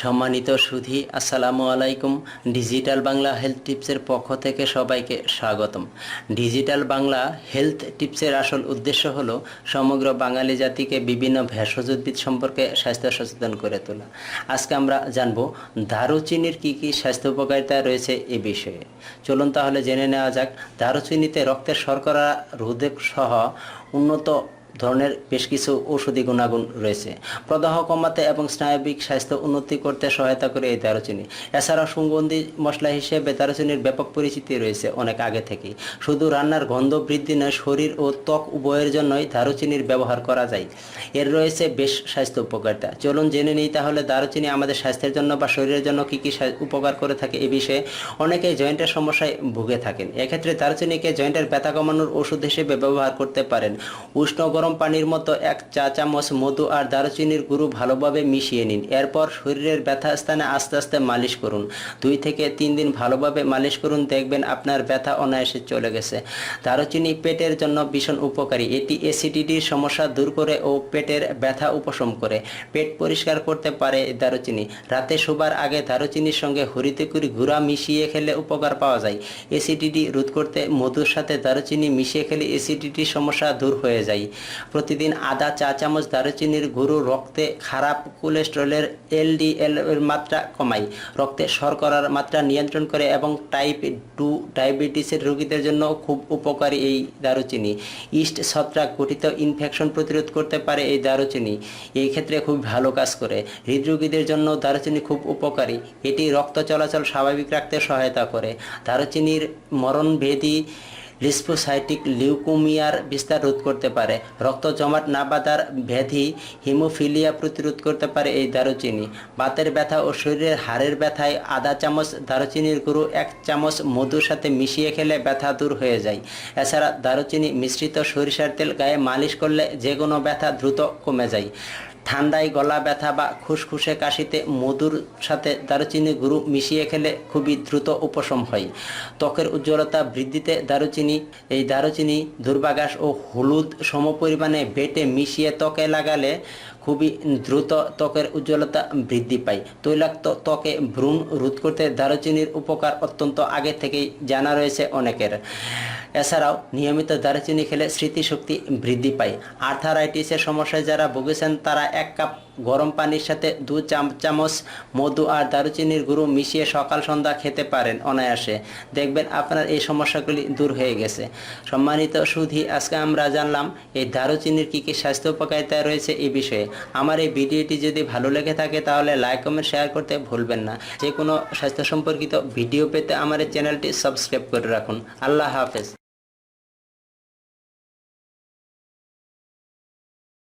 সম্মানিত সুধি, আসসালামু আলাইকুম। ডিজিটাল বাংলা হেলথ টিপসের পক্ষ থেকে সবাইকে স্বাগতম। ডিজিটাল বাংলা হেলথ টিপসের আসল উদ্দেশ্য হলো সমগ্র বাঙালি জাতিকে বিভিন্ন ভেষজ উদ্ভিদ সম্পর্কে স্বাস্থ্য সচেতন করে তোলা। আজকে আমরা জানব দারুচিনির কী কী স্বাস্থ্য উপকারিতা রয়েছে এ বিষয়ে। চলুন তাহলে জেনে নেওয়া যাক, দারুচিনিতে রক্তের শর্করা, রোধক সহ উন্নত ধরনের বেশ কিছু ঔষধি গুণাগুণ রয়েছে। প্রদাহ কমাতে এবং স্নায়বিক স্বাস্থ্য উন্নতি করতে সহায়তা করে এই দারুচিনি। এছাড়াও সুগন্ধি মশলা হিসেবে দারুচিনির ব্যাপক পরিচিতি রয়েছে অনেক আগে থেকেই। শুধু রান্নার গন্ধ বৃদ্ধি নয়, শরীর ও ত্বক উভয়ের জন্যই দারুচিনির ব্যবহার করা যায়। এর রয়েছে বেশ স্বাস্থ্য উপকারিতা। চলুন জেনে নিই তাহলে দারুচিনি আমাদের স্বাস্থ্যের জন্য বা শরীরের জন্য কী কী উপকার করে থাকে এ বিষয়ে। অনেকেই জয়েন্টের সমস্যায় ভুগে থাকেন। এক্ষেত্রে দারুচিনিকে জয়েন্টের ব্যথা কমানোর ওষুধ হিসেবে ব্যবহার করতে পারেন। উষ্ণ গরম পানির মতো এক চা চামচ মধু আর দারুচিনির গুঁড়ো ভালোভাবে মিশিয়ে নিন। এরপর শরীরের ব্যথা স্থানে আস্তে আস্তে মালিশ করুন। দুই থেকে তিন দিন ভালোভাবে মালিশ করুন, দেখবেন আপনার ব্যথা অনায়াসে চলে গেছে। দারুচিনি পেটের জন্য ভীষণ উপকারী। এটি অ্যাসিডিটির সমস্যা দূর করে ও পেটের ব্যথা উপশম করে। পেট পরিষ্কার করতে পারে দারুচিনি। রাতে শোবার আগে দারুচিনির সঙ্গে হরিতকুরি গুঁড়া মিশিয়ে খেলে উপকার পাওয়া যায়। অ্যাসিডিটি রোধ করতে মধুর সাথে দারুচিনি মিশিয়ে খেলে অ্যাসিডিটির সমস্যা দূর হয়ে যায়। প্রতিদিন আদা চা চামচ দারুচিনির গুঁড়ো, রক্তে খারাপ কোলেস্ট্রলের এলডিএল এর মাত্রা কমায় রক্তে শর্করার মাত্রা নিয়ন্ত্রণ করে এবং টাইপ টু ডায়াবেটিসের রোগীদের জন্য খুব উপকারী এই দারুচিনি। ইস্ট ছত্রাক গঠিত ইনফেকশন প্রতিরোধ করতে পারে এই দারুচিনি। এই ক্ষেত্রে খুব ভালো কাজ করে। হৃদরোগীদের জন্য দারুচিনি খুব উপকারী। এটি রক্ত চলাচল স্বাভাবিক রাখতে সহায়তা করে। দারুচিনির মরণভেদী লিস্পোসাইটিক লিউকোমিয়ার বিস্তার রোধ করতে পারে। রক্ত জমাট না বাঁধার ব্যাধি হিমোফিলিয়া প্রতিরোধ করতে পারে এই দারুচিনি। বাতের ব্যথা ও শরীরের হাড়ের ব্যথায় আধা চামচ দারুচিনির গুঁড়ো, এক চামচ মধুর সাথে মিশিয়ে খেলে ব্যথা দূর হয়ে যায়। এছাড়া দারুচিনি মিশ্রিত সরিষার তেল গায়ে মালিশ করলে যে কোনো ব্যথা দ্রুত কমে যায়। ঠান্ডায় গলা ব্যথা বা খুসখুসে কাশিতে মধুর সাথে দারুচিনি গুঁড়ো মিশিয়ে খেলে খুবই দ্রুত উপশম হয়। ত্বকের উজ্জ্বলতা বৃদ্ধিতে দারুচিনি, এই দারুচিনি দুর্বাঘাস ও হলুদ সমপরিমাণে বেটে মিশিয়ে ত্বকে লাগালে খুবই দ্রুত ত্বকের উজ্জ্বলতা বৃদ্ধি পায়। তৈলাক্ত ত্বকে ভ্রূণ রোধ করতে দারুচিনির উপকার অত্যন্ত আগে থেকেই জানা রয়েছে অনেকের। এছাড়াও নিয়মিত দারুচিনি খেলে স্মৃতিশক্তি বৃদ্ধি পায়। আর্থারাইটিসের সমস্যায় যারা ভুগেছেন, তারা এক কাপ গরম পানির সাথে দু চাম- চামচ মধু আর দারুচিনির গুঁড়ো মিশিয়ে সকাল সন্ধ্যা খেতে পারেন অনায়াসে। দেখবেন আপনার এই সমস্যাগুলি দূর হয়ে গেছে। সম্মানিত সুধী, আজকে আমরা জানলাম এই দারুচিনির কী কী স্বাস্থ্য উপকারিতা রয়েছে এই বিষয়ে। আমার এই ভিডিওটি যদি ভালো লেগে থাকে তাহলে লাইক, কমেন্ট, শেয়ার করতে ভুলবেন না। যে কোনো স্বাস্থ্য সম্পর্কিত ভিডিও পেতে আমার এই চ্যানেলটি সাবস্ক্রাইব করে রাখুন। আল্লাহ হাফেজ।